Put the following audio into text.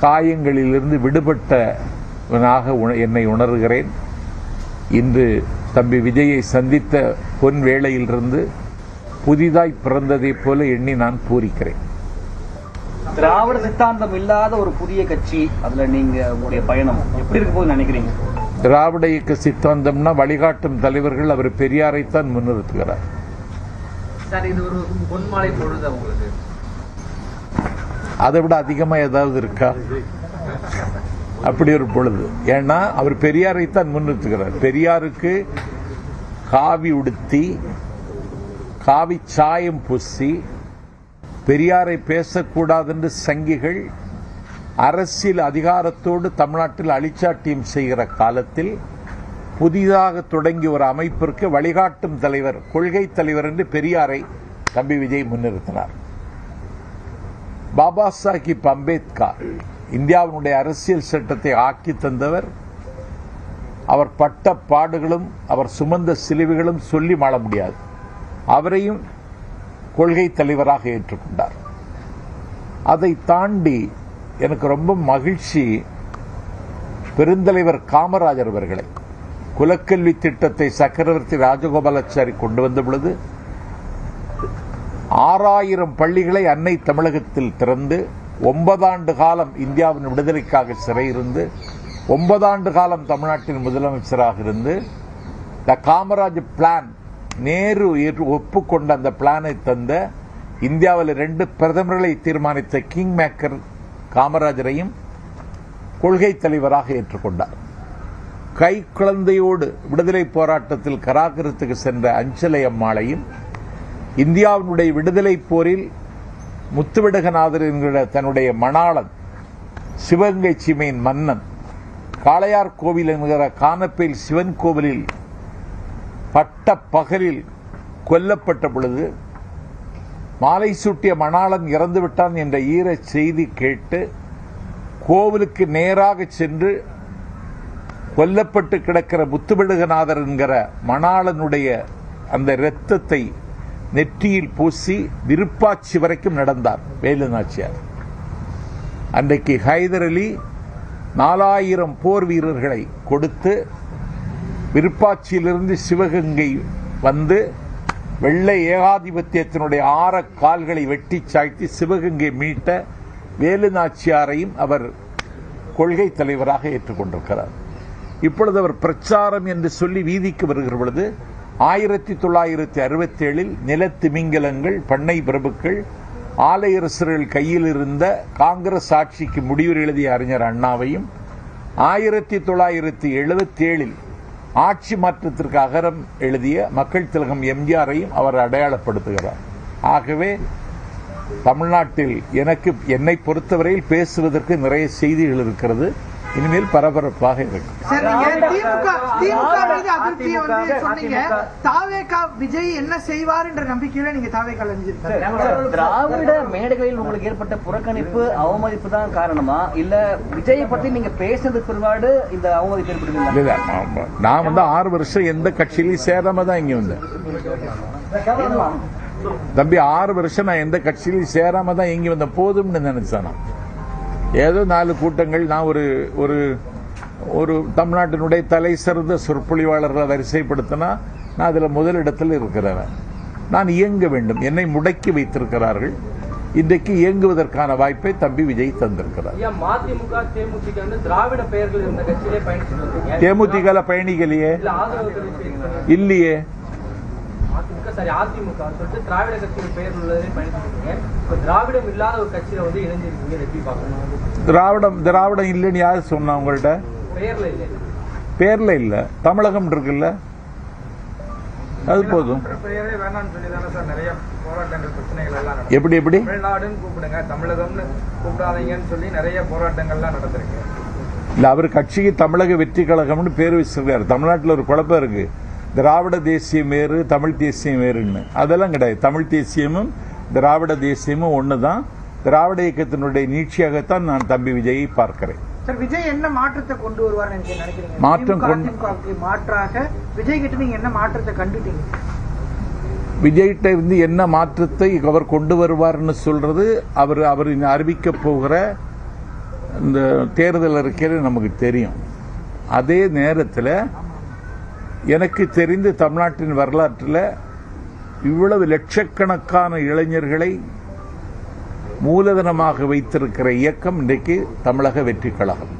காயங்களிலிருந்து விடுபட்டவனாக உண- என்னை உணர்கிறேன். இன்று தம்பி விஜயை சந்தித்த பொன் வேளையிலிருந்து புதிதாய் பிறந்ததைப் போல எண்ணி நான் பூரிக்கிறேன். திராவிட சித்தாந்தம் இல்லாத ஒரு புதிய கட்சி அதுல நீங்க உங்களுடைய பயணம் எப்படி இருக்க போகுதுன்னு நினைக்கிறீங்க? திராவிட இயக்க சித்தாந்தம்னா வழிகாட்டும் தலைவர்கள் அவர் பெரியாரைத்தான் முன்னிறுத்துகிறார். சார் இது ஒரு பொன்மாலை பொழுது உங்களுக்கு அதை விட அதிகமாக ஏதாவது இருக்கா? அப்படி ஒரு பொழுது. ஏன்னா அவர் பெரியாரைத்தான் முன்னிறுத்துகிறார். பெரியாருக்கு காவி உடுத்தி காவி சாயம் பூசி பெரியாரை பேசக்கூடாது என்று சங்கிகள் அரசியல் அதிகாரத்தோடு தமிழ்நாட்டில் அழிச்சாட்டியம் செய்கிற காலத்தில் புதிதாக தொடங்கிய ஒரு அமைப்பிற்கு வழிகாட்டும் தலைவர் கொள்கை தலைவர் என்று பெரியாரை தம்பி விஜய் முன்னிறுத்தினார். பாபா சாஹிப் அம்பேத்கர் இந்தியாவினுடைய அரசியல் சட்டத்தை ஆக்கி தந்தவர். அவர் பட்ட பாடுகளும் அவர் சுமந்த சிலுவைகளும் சொல்லி மாள முடியாது. அவரையும் கொள்கை தலைவராக ஏற்றுக்கொண்டார். அதை தாண்டி எனக்கு ரொம்ப மகிழ்ச்சி பெருந்தலைவர் காமராஜர் அவர்களை. குலக்கல்வி திட்டத்தை சக்கரவர்த்தி ராஜகோபாலாச்சாரி கொண்டு வந்த பொழுது ஆறாயிரம் பள்ளிகளை அன்னை தமிழகத்தில் திறந்து ஒன்பதாண்டு காலம் இந்தியாவின் விடுதலைக்காக சிறையிருந்து ஒன்பதாண்டு காலம் தமிழ்நாட்டின் முதலமைச்சராக இருந்து த காமராஜ் பிளான் நேரு ஒப்புக்கொண்ட அந்த பிளானை தந்த இந்தியாவில் ரெண்டு பிரதமர்களை தீர்மானித்த கிங் மேக்கர் காமராஜரையும் கொள்கை தலைவராக ஏற்றுக்கொண்டார். கை குழந்தையோடு விடுதலை போராட்டத்தில் கராகரத்துக்கு சென்ற அஞ்சலை அம்மாளையும் இந்தியாவினுடைய விடுதலை போரில் முத்துவிடகநாதர் என்கிற தன்னுடைய மணாளன் சிவகங்கை சீமையின் மன்னன் காளையார் கோவில் என்கிற கானப்பேல் சிவன் கோவிலில் பட்ட பகலில் கொல்லப்பட்ட பொழுது மாலை சூட்டிய மணாளன் இறந்துவிட்டான் என்ற ஈர செய்தி கேட்டு கோவிலுக்கு நேராக சென்று கொல்லப்பட்டு கிடக்கிற முத்துவிடுகநாதர் என்கிற மணாளனுடைய அந்த இரத்தத்தை நெற்றியில் பூசி விருப்பாச்சி வரைக்கும் நடந்தார் வேலு நாச்சியார் அன்றைக்கு ஹைதர் அலி நாலாயிரம் போர் வீரர்களை கொடுத்து விருப்பாட்சியிலிருந்து சிவகங்கை வந்து வெள்ளை ஏகாதிபத்தியத்தினுடைய ஆற கால்களை வெட்டி சாய்த்து சிவகங்கை மீட்ட வேலு நாச்சியாரையும் அவர் கொள்கை தலைவராக ஏற்றுக்கொண்டிருக்கிறார். இப்பொழுது அவர் பிரச்சாரம் என்று சொல்லி வீதிக்கு வருகிற பொழுது ஆயிரத்தி தொள்ளாயிரத்தி அறுபத்தி ஏழில் நிலத்திமிங்கலங்கள் பண்ணை பிரபுக்கள் ஆலையரசர்கள் கையில் இருந்த காங்கிரஸ் ஆட்சிக்கு முடிவு எழுதிய அறிஞர் அண்ணாவையும் ஆயிரத்தி தொள்ளாயிரத்தி எழுபத்தி ஏழில் ஆட்சி மாற்றத்திற்கு அகரம் எழுதிய மக்கள் திலகம் எம்ஜிஆரையும் அவர் அடையாளப்படுத்துகிறார். ஆகவே தமிழ்நாட்டில் எனக்கு என்னை பொறுத்தவரையில் பேசுவதற்கு நிறைய செய்திகள் இருக்கிறது. இனிமேல் பரபரப்பாக இருக்கும். விஜய் என்ன செய்வார்ன்ற நம்பிக்கையில நீங்க தாவேகா அழிஞ்சிருக்காரு திராவிட மேடைகளில் உங்களுக்கு ஏற்பட்ட புறக்கணிப்பு அவமதிப்பு தான் காரணமா? இல்ல விஜயை பத்தி நீங்க பேசுறது பிற்பாடு இந்த அவமதிப்பு நான் நான் வந்து ஆறு வருஷம் எந்த கட்சியிலையும் சேராம தான் இங்க வந்தேன். தம்பி ஆறு வருஷம் நான் எந்த கட்சியிலையும் சேராம தான் இங்க வந்த போதும்னு நினைச்சேன்? நான் ஏதோ நாலு கூட்டங்கள் நான் ஒரு ஒரு ஒரு தமிழ்நாட்டினுடைய தலை சிறந்த சொற்பொழிவாளர்களை வரிசைப்படுத்தினா நான் அதுல முதலிடத்தில் இருக்கிறவன் நான் இயங்க வேண்டும். என்னை முடக்கி வைத்திருக்கிறார்கள். இன்றைக்கு இயங்குவதற்கான வாய்ப்பை தம்பி விஜய் தந்திருக்கிறார். தேமுதிக வந்து திராவிட சரி அதிமுக சொல்லிட்டு திராவிட கட்சியின் பெயர் உள்ளதே இருக்கீங்க இப்ப திராவிடம் இல்லாத ஒரு கட்சியில வந்து இணைஞ்சிருக்கீங்க எப்படி பார்க்கணும். திராவிடம் திராவிடம் இல்லைன்னு யார் சொன்னா உங்கள்ட்ட? பெயர்ல இல்லை. பேர்ல இல்ல. தமிழகம் இருக்குல்ல. அது போதும். எப்படி எப்படி? தமிழ்நாடுன்னு கூப்பிடுங்க தமிழகம்னு கூப்பிடாதீங்கன்னு சொல்லி நிறைய போராட்டங்கள்லாம் நடந்திருக்கு. இல்ல அவர் கட்சிக்கு தமிழக வெற்றி கழகம்னு பேர் வச்சிருக்காரு தமிழ்நாட்டில் ஒரு குழப்பம் இருக்கு. திராவிட தேசியம் வேறு தமிழ் தேசியம் வேறுன்னு. அதெல்லாம் கிடையாது. தமிழ் தேசியமும் திராவிட தேசியமும் ஒன்று தான் திராவிட இயக்கத்தினுடைய நீட்சியாகத்தான் நான் தம்பி விஜயை பார்க்கிறேன். சார் விஜய் என்ன மாற்றத்தை கொண்டு வருவார்னு நீங்க நினைக்கிறீங்க? மாற்றம் மாற்றாக விஜய் கிட்ட நீங்க என்ன மாற்றத்தை கண்டுட்டீங்க? விஜய்கிட்ட இருந்து என்ன மாற்றத்தை அவர் கொண்டு வருவார்னு சொல்றது அவர் அவர் அறிவிக்க போகிற இந்த தேர்தல் அறிக்கையில் நமக்கு தெரியும். அதே நேரத்தில் எனக்கு தெரிந்து தமிழ்நாட்டின் வரலாற்றில் இவ்வளவு லட்சக்கணக்கான இளைஞர்களை மூலதனமாக வைத்திருக்கிற இயக்கம் இன்றைக்கு தமிழக வெற்றி கழகம்.